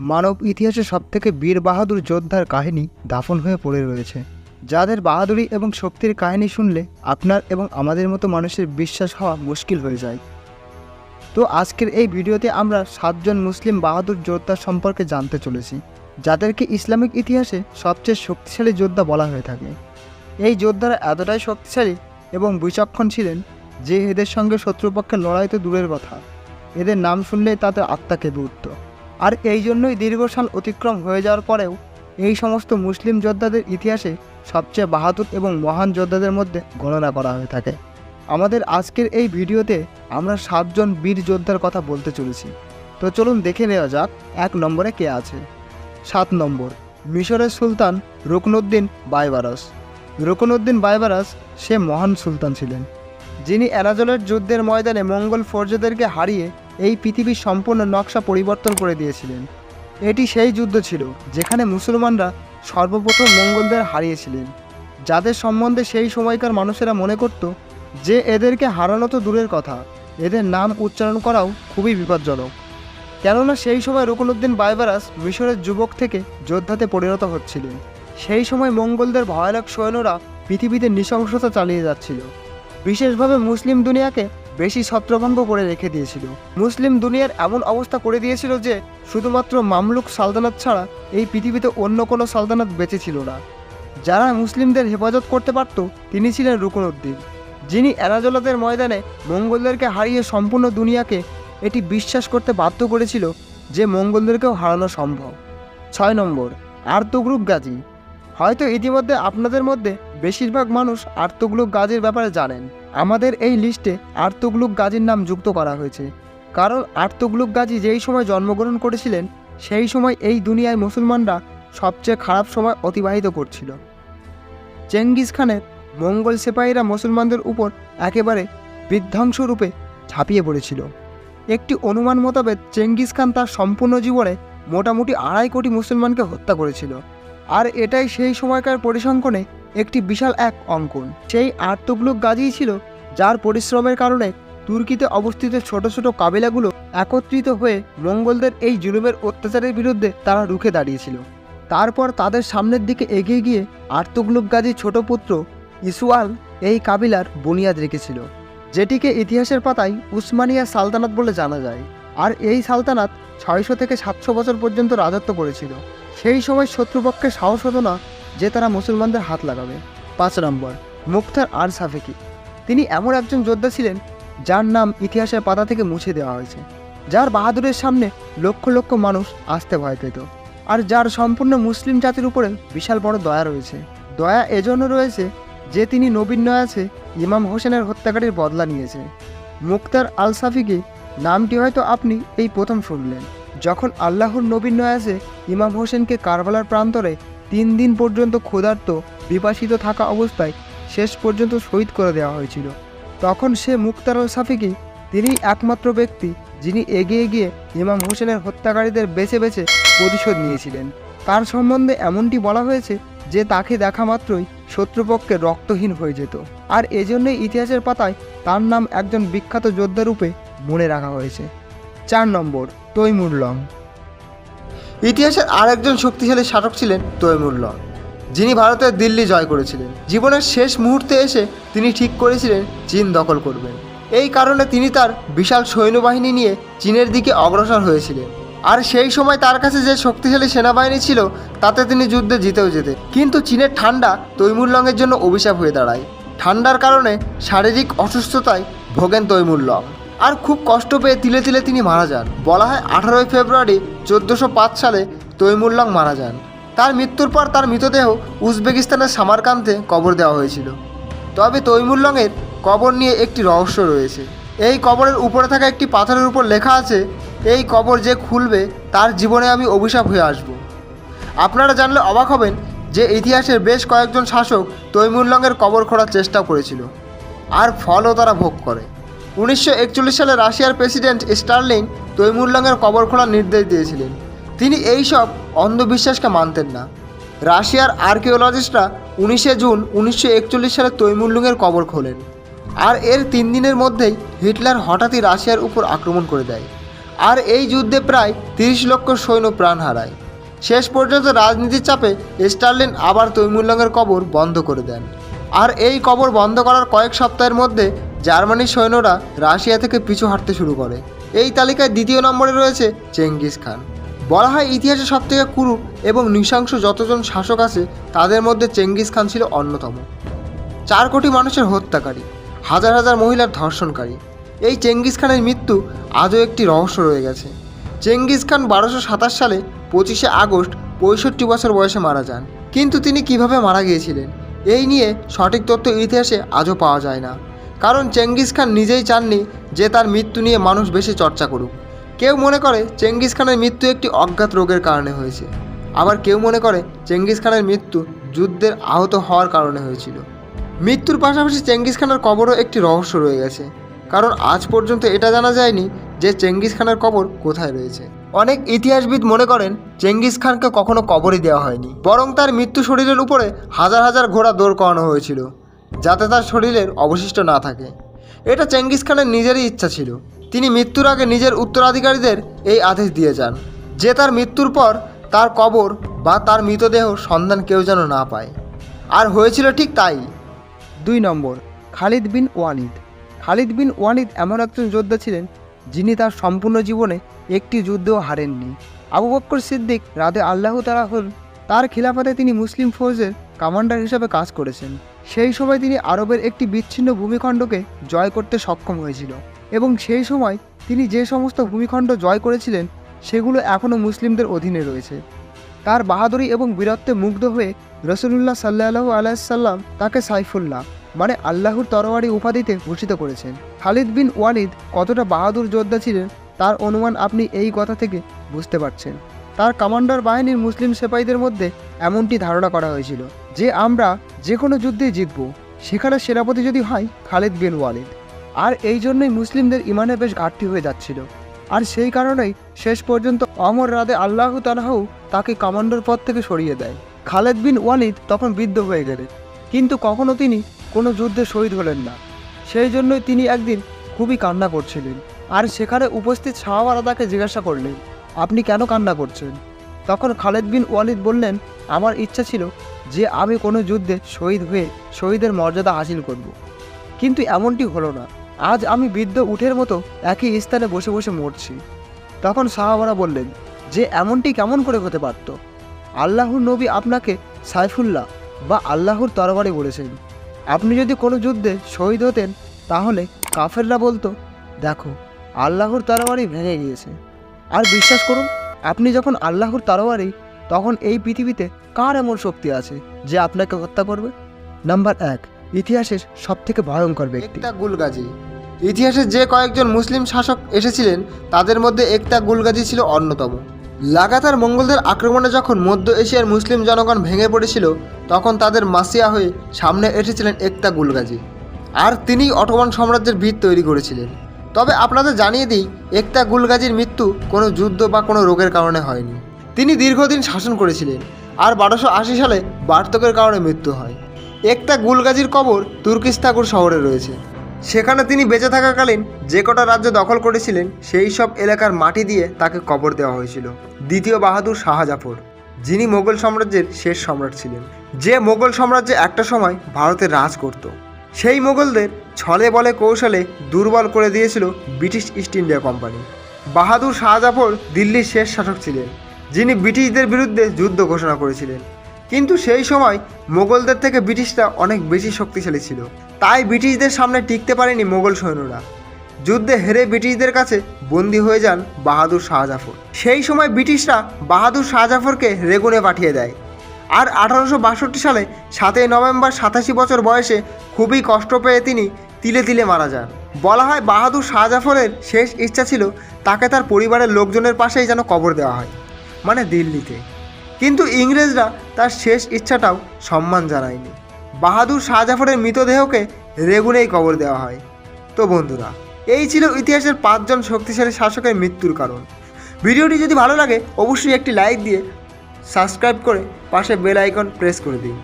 মানব ইতিহাসে সবথেকে বীর বাহাদুর যোদ্ধার কাহিনী দাফন হয়ে পড়ে রয়েছে। যাদের বাহাদুরি এবং শক্তির কাহিনী শুনলে আপনার এবং আমাদের মতো মানুষের বিশ্বাস হওয়া মুশকিল হয়ে যায়। তো আজকের এই ভিডিওতে আমরা সাতজন মুসলিম বাহাদুর যোদ্ধা সম্পর্কে জানতে চলেছি, যাদেরকে ইসলামিক ইতিহাসে সবচেয়ে শক্তিশালী যোদ্ধা বলা হয়ে থাকে। এই যোদ্ধারা এতটাই শক্তিশালী এবং বিচক্ষণ ছিলেন যে এদের সঙ্গে শত্রুপক্ষের লড়াই তো দূরের কথা। এদের নাম শুনলেই তাদের আত্মা কেঁপে উঠত। আর এই জন্যই দীর্ঘ সাল অতিক্রম হয়ে যাওয়ার পরেও এই সমস্ত মুসলিম যোদ্ধাদের ইতিহাসে সবচেয়ে বাহাদুর এবং মহান যোদ্ধাদের মধ্যে গণনা করা হয়ে থাকে। আমাদের আজকের এই ভিডিওতে আমরা সাতজন বীর যোদ্ধার কথা বলতে চলেছি। তো চলুন দেখে নেওয়া যাক, এক নম্বরে কে আছে? সাত নম্বর, মিশরের সুলতান রুকনুদ্দিন বাইবারাস। রুকনুদ্দিন বাইবারাস, সে মহান সুলতান ছিলেন। যিনি অ্যারাজলের যুদ্ধের ময়দানে মঙ্গল ফৌজদেরকে হারিয়ে এই পৃথিবীর সম্পূর্ণ নকশা পরিবর্তন করে দিয়েছিলেন। এটি সেই যুদ্ধ ছিল যেখানে মুসলমানরা সর্বপ্রথম মঙ্গলদের হারিয়েছিলেন। যাদের সম্বন্ধে সেই সময়কার মানুষেরা মনে করত যে এদেরকে হারানো তো দূরের কথা, এদের নাম উচ্চারণ করাও খুবই বিপজ্জনক। কেননা সেই সময় রুকনুদ্দিন বাইবারাস মিশরের যুবক থেকে যোদ্ধাতে পরিণত হচ্ছিলেন। সেই সময় মঙ্গলদের ভয়ানক সৈন্যরা পৃথিবীতে নৃশংসতা চালিয়ে যাচ্ছিল। বিশেষভাবে মুসলিম দুনিয়াকে বেশি ছত্রভঙ্গ করে রেখে দিয়েছিল। মুসলিম দুনিয়ার এমন অবস্থা করে দিয়েছিল যে, শুধুমাত্র মামলুক সালতানাত ছাড়া এই পৃথিবীতে অন্য কোনো সালতানাত বেঁচে ছিল না। যারা মুসলিমদের হেফাজত করতে পারত, তিনি ছিলেন রুকনুদ্দিন যিনি অ্যারাজলাতের ময়দানে মঙ্গলদেরকে হারিয়ে সম্পূর্ণ দুনিয়াকে এটি বিশ্বাস করতে বাধ্য করেছিল যে, মঙ্গলদেরকেও হারানো সম্ভব। ছয় নম্বর, আর্তগ্রুপ গাজী। হয়তো ইতিমধ্যে আপনাদের মধ্যে বেশিরভাগ মানুষ আর্তগ্লুক গাজীর ব্যাপারে জানেন। আমাদের এই লিস্টে আর্তগ্লুক গাজীর নাম যুক্ত করা হয়েছে। কারণ আর্তগ্লুক গাজী যেই সময় জন্মগ্রহণ করেছিলেন, সেই সময় এই দুনিয়ায় মুসলমানরা সবচেয়ে খারাপ সময় অতিবাহিত করছিল। চেঙ্গিস খানের মঙ্গল সিপাহীরা মুসলমানদের উপর একেবারে বিধ্বংসরূপে ঝাঁপিয়ে পড়েছিল। একটি অনুমান মোতাবেক চেঙ্গিস খান তার সম্পূর্ণ জীবনে মোটামুটি আড়াই কোটি মুসলমানকে হত্যা করেছিল। আর এটাই সেই সময়কার পরিসংখ্যানে একটি বিশাল এক অঙ্কন। সেই আর্তগ্লুক গাজীই ছিল যার পরিশ্রমের কারণে তুর্কিতে অবস্থিত ছোট ছোট কাবিলাগুলো একত্রিত হয়ে মঙ্গলদের এই জুলুমের অত্যাচারের বিরুদ্ধে তারা রুখে দাঁড়িয়েছিল। তারপর তাদের সামনের দিকে এগিয়ে গিয়ে আর্তগ্লুক গাজীর ছোট পুত্র ইসওয়াল এই কাবিলার বুনিয়াদ রেখেছিল, যেটিকে ইতিহাসের পাতায় উসমানিয়া সালতানাত বলে জানা যায়। আর এই সালতানাত ছয়শো থেকে সাতশো বছর পর্যন্ত রাজত্ব করেছিল। সেই সময় শত্রুপক্ষের সাহস হতো না যে তারা মুসলমানদের হাত লাগাবে। পাঁচ নম্বর, মুক্তার আর সাফেকি তিনি এমন একজন যোদ্ধা ছিলেন যার নাম ইতিহাসের পাতা থেকে মুছে দেওয়া হয়েছে, যার বাহাদুরের সামনে লক্ষ লক্ষ মানুষ আসতে ভয় পেত আর যার সম্পূর্ণ মুসলিম জাতির উপরে বিশাল বড় দয়া রয়েছে। দয়া এজন্য রয়েছে যে তিনি নবীন নয়াছে ইমাম হোসেনের হত্যাকারীর বদলা নিয়েছে। মুক্তার আল সাফিকি নামটি হয়তো আপনি এই প্রথম শুনলেন। যখন আল্লাহর নবীন নয়াজে ইমাম হোসেনকে কারবালার প্রান্তরে তিন দিন পর্যন্ত ক্ষুধার্ত, বিপাসিত থাকা অবস্থায় শেষ পর্যন্ত শহীদ করে দেওয়া হয়েছিল। তখন সে মুক্তার আল সাফিকি তিনি একমাত্র ব্যক্তি যিনি এগিয়ে গিয়ে ইমাম হোসেনের হত্যাকারীদের বেছে বেছে প্রতিশোধ নিয়েছিলেন। তার সম্বন্ধে এমনটি বলা হয়েছে যে তাকে দেখা মাত্রই শত্রুপক্ষে রক্তহীন হয়ে যেত। আর এজন্যই ইতিহাসের পাতায় তার নাম একজন বিখ্যাত যোদ্ধা রূপে মনে রাখা হয়েছে। চার নম্বর তৈমুরলং ইতিহাসের আরেকজন শক্তিশালী শাসক ছিলেন তৈমুরলং যিনি ভারতের দিল্লি জয় করেছিলেন। জীবনের শেষ মুহূর্তে এসে তিনি ঠিক করেছিলেন, চীন দখল করবেন। এই কারণে তিনি তার বিশাল সৈন্যবাহিনী নিয়ে চীনের দিকে অগ্রসর হয়েছিলেন। আর সেই সময় তার কাছে যে শক্তিশালী সেনাবাহিনী ছিল, তাতে তিনি যুদ্ধে জিতেও যেতেন কিন্তু চীনের ঠান্ডা তৈমুরলংয়ের জন্য অভিশাপ হয়ে দাঁড়ায়। ঠান্ডার কারণে শারীরিক অসুস্থতায় ভোগেন তৈমুরলং। আর খুব কষ্ট পেয়ে তিলে তিলে তিনি মারা যান। বলা হয় আঠারোই ফেব্রুয়ারি চোদ্দোশো সালে তৈমুরলং মারা যান। তার মৃত্যুর পর তার মৃতদেহ উজবেকিস্তানের সামারকান্তে কবর দেওয়া হয়েছিল। তবে তৈমুরলংয়ের কবর নিয়ে একটি রহস্য রয়েছে। এই কবরের উপরে থাকা একটি পাথরের উপর লেখা আছে, এই কবর যে খুলবে, তার জীবনে আমি অভিশাপ হয়ে আসব। আপনারা জানলে অবাক হবেন যে ইতিহাসের বেশ কয়েকজন শাসক তৈমুরলংয়ের কবর খোঁড়ার চেষ্টা করেছিল, আর ফলও তারা ভোগ করে। উনিশশো একচল্লিশ সালে রাশিয়ার প্রেসিডেন্ট স্টার্লিং তৈমুরলংয়ের কবর খোঁড়ার নির্দেশ দিয়েছিলেন। তিনি এই সব অন্ধবিশ্বাসকে মানতেন না। রাশিয়ার আর্কিওলজিস্টরা উনিশে জুন উনিশশো একচল্লিশ সালে তৈমুরলুংয়ের কবর খোলেন আর এর তিন দিনের মধ্যেই হিটলার হঠাৎই রাশিয়ার উপর আক্রমণ করে দেয় আর এই যুদ্ধে প্রায় তিরিশ লক্ষ সৈন্য প্রাণ হারায়। শেষ পর্যন্ত রাজনীতির চাপে স্টার্লিন আবার তৈমুল্লঙ্গের কবর বন্ধ করে দেন। আর এই কবর বন্ধ করার কয়েক সপ্তাহের মধ্যে জার্মানির সৈন্যরা রাশিয়া থেকে পিছু হাঁটতে শুরু করে। এই তালিকায় দ্বিতীয় নম্বরে রয়েছে চেঙ্গিস খান। বলা হয় ইতিহাসে সবথেকে কুরু এবং নৃশংস যতজন শাসক আছে, তাদের মধ্যে চেঙ্গিস খান ছিল অন্যতম। চার কোটি মানুষের হত্যাকারী, হাজার হাজার মহিলার ধর্ষণকারী। এই চেঙ্গিস খানের মৃত্যু আজও একটি রহস্য রয়ে গেছে। চেঙ্গিস খান বারোশো সাতাশ সালে পঁচিশে আগস্ট পঁয়ষট্টি বছর বয়সে মারা যান। কিন্তু তিনি কীভাবে মারা গিয়েছিলেন, এই নিয়ে সঠিক তথ্য ইতিহাসে আজও পাওয়া যায় না। কারণ চেঙ্গিস খান নিজেই চাননি যে তার মৃত্যু নিয়ে মানুষ বেশি চর্চা করুক। কেউ মনে করে চেঙ্গিস খানের মৃত্যু একটি অজ্ঞাত রোগের কারণে হয়েছে। আবার কেউ মনে করে চেঙ্গিস খানের মৃত্যু যুদ্ধের আহত হওয়ার কারণে হয়েছিল। মৃত্যুর পাশাপাশি চেঙ্গিস খানের কবরও একটি রহস্য রয়ে গেছে। কারণ আজ পর্যন্ত এটা জানা যায়নি যে চেঙ্গিস খানের কবর কোথায় রয়েছে। অনেক ইতিহাসবিদ মনে করেন চেঙ্গিস খানকে কখনো কবরই দেওয়া হয়নি। বরং তার মৃত্যু শরীরের উপরে হাজার হাজার ঘোড়া দৌড় করানো হয়েছিল, যাতে তার শরীরের অবশিষ্ট না থাকে। এটা চেঙ্গিস খানের নিজেরই ইচ্ছা ছিল। তিনি মৃত্যুর আগে নিজের উত্তরাধিকারীদের এই আদেশ দিয়ে যান। যে তার মৃত্যুর পর তার কবর বা তার মৃতদেহ সন্ধান কেউ যেন না পায়। আর হয়েছিল ঠিক তাই। দুই নম্বর, খালিদ বিন ওয়ালিদ। খালিদ বিন ওয়ালিদ এমন একজন যোদ্ধা ছিলেন যিনি তার সম্পূর্ণ জীবনে একটি যুদ্ধও হারেননি। আবু বক্কর সিদ্দিক রাধে আল্লাহ তালাহুল তার খিলাফতে তিনি মুসলিম ফৌজের কমান্ডার হিসেবে কাজ করেছেন। সেই সময় তিনি আরবের একটি বিচ্ছিন্ন ভূমিখণ্ডকে জয় করতে সক্ষম হয়েছিল। এবং সেই সময় তিনি যে সমস্ত ভূমিখণ্ড জয় করেছিলেন, সেগুলো এখনও মুসলিমদের অধীনে রয়েছে। তার বাহাদুরি এবং বীরত্বে মুগ্ধ হয়ে রসুলুল্লাহ সাল্লাহ আলাইসাল্লাম তাকে সাইফুল্লাহ মানে আল্লাহর তরোয়ারি উপাধিতে ভূষিত করেছেন। খালিদ বিন ওয়ালিদ কতটা বাহাদুর যোদ্ধা ছিলেন, তার অনুমান আপনি এই কথা থেকে বুঝতে পারছেন। তার কমান্ডার বাহিনীর মুসলিম সেপাইদের মধ্যে এমনটি ধারণা করা হয়েছিল যে, আমরা যে কোনো যুদ্ধে জিতব। সেখানে সেনাপতি যদি হয়, খালিদ বিন ওয়ালিদ। আর এই জন্যই মুসলিমদের ইমানে বেশ ঘাটতি হয়ে যাচ্ছিল। আর সেই কারণেই শেষ পর্যন্ত অমর রাদে আল্লাহ তালাহু তাকে কমান্ডার পদ থেকে সরিয়ে দেয়। খালেদ বিন ওয়ালিদ তখন বৃদ্ধ হয়ে গেলেন। কিন্তু কখনো তিনি কোনো যুদ্ধে শহীদ হলেন না। সেই জন্যই তিনি একদিন খুবই কান্না করছিলেন। আর সেখানে উপস্থিত শাহবারা তাকে জিজ্ঞাসা করলেন, আপনি কেন কান্না করছেন? তখন খালেদ বিন ওয়ালিদ বললেন, আমার ইচ্ছা ছিল যে আমি কোনো যুদ্ধে শহীদ হয়ে শহীদের মর্যাদা হাসিল করব। কিন্তু এমনটি হলো না। আজ আমি বৃদ্ধ উঠের মতো একই স্থানে বসে বসে মরছি। তখন সাহাবারা বললেন, যে এমনটি কেমন করে হতে পারত? আল্লাহর নবী আপনাকে সাইফুল্লাহ বা আল্লাহর তরবারি বলেছেন। আপনি যদি কোনো যুদ্ধে শহীদ হতেন, তাহলে কাফেররা বলতো, দেখো, আল্লাহর তরবারি ভেঙে গিয়েছে। আর বিশ্বাস করুন, আপনি যখন আল্লাহর তরবারি, তখন এই পৃথিবীতে কার এমন শক্তি আছে যে আপনাকে হত্যা করবে? নাম্বার এক, ইতিহাসের সবথেকে ভয়ঙ্কর ব্যক্তি। গুলগাজি। ইতিহাসে যে কয়েকজন মুসলিম শাসক এসেছিলেন, তাদের মধ্যে একতা গুলগাজি ছিল অন্যতম। লাগাতার মঙ্গলদের আক্রমণে যখন মধ্য এশিয়ার মুসলিম জনগণ ভেঙে পড়েছিল, তখন তাদের মাসিয়া হয়ে সামনে এসেছিলেন একতা গুলগাজি। আর তিনি অটোমান সাম্রাজ্যের ভিত তৈরি করেছিলেন। তবে আপনাদের জানিয়ে দিই একতা গুলগাজির মৃত্যু কোনো যুদ্ধ বা কোনো রোগের কারণে হয়নি। তিনি দীর্ঘদিন শাসন করেছিলেন, আর বারোশো আশি সালে বার্তকের কারণে মৃত্যু হয়। একতা গুলগাজির কবর তুর্কিস্তাগুর শহরে রয়েছে। সেখানে তিনি বেঁচে থাকাকালীন যে কটা রাজ্য দখল করেছিলেন, সেই সব এলাকার মাটি দিয়ে তাকে কবর দেওয়া হয়েছিল, দ্বিতীয় বাহাদুর শাহজাফর, যিনি মোগল সাম্রাজ্যের শেষ সম্রাট ছিলেন। যে মোগল সাম্রাজ্যে একটা সময় ভারতে রাজ করত। সেই মোগলদের ছলে বলে কৌশলে দুর্বল করে দিয়েছিল British East India company. Bahadur Shahzafar দিল্লির শেষ শাসক ছিলেন, যিনি ব্রিটিশদের বিরুদ্ধে যুদ্ধ ঘোষণা করেছিলেন। কিন্তু সেই সময় মোগলদের থেকে ব্রিটিশরা অনেক বেশি শক্তিশালী ছিল। তাই ব্রিটিশদের সামনে টিকতে পারেনি মোগল সৈন্যরা। যুদ্ধে হেরে ব্রিটিশদের কাছে বন্দী হয়ে যান বাহাদুর শাহজাফর সেই সময় ব্রিটিশরা বাহাদুর শাহজাফরকে রেগুনে পাঠিয়ে দেয়। আর আঠারোশো বাষট্টি সালে সাতই নভেম্বর সাতাশি বছর বয়সে খুবই কষ্ট পেয়ে তিনি তিলে তিলে মারা যান। বলা হয় বাহাদুর শাহজাফরের শেষ ইচ্ছা ছিল তাকে তার পরিবারের লোকজনের পাশেই যেন কবর দেওয়া হয় মানে দিল্লিতে। কিন্তু ইংরেজরা তার শেষ ইচ্ছাটাও সম্মান জানায়নি। বাহাদুর শাহজাফরের মৃতদেহকে রেগুনেই কবর দেওয়া হয়। তো বন্ধুরা, এই ছিল ইতিহাসের পাঁচজন শক্তিশালী শাসকের মৃত্যুর কারণ। ভিডিওটি যদি ভালো লাগে, অবশ্যই একটি লাইক দিয়ে সাবস্ক্রাইব করে পাশে বেল আইকন প্রেস করে দিন।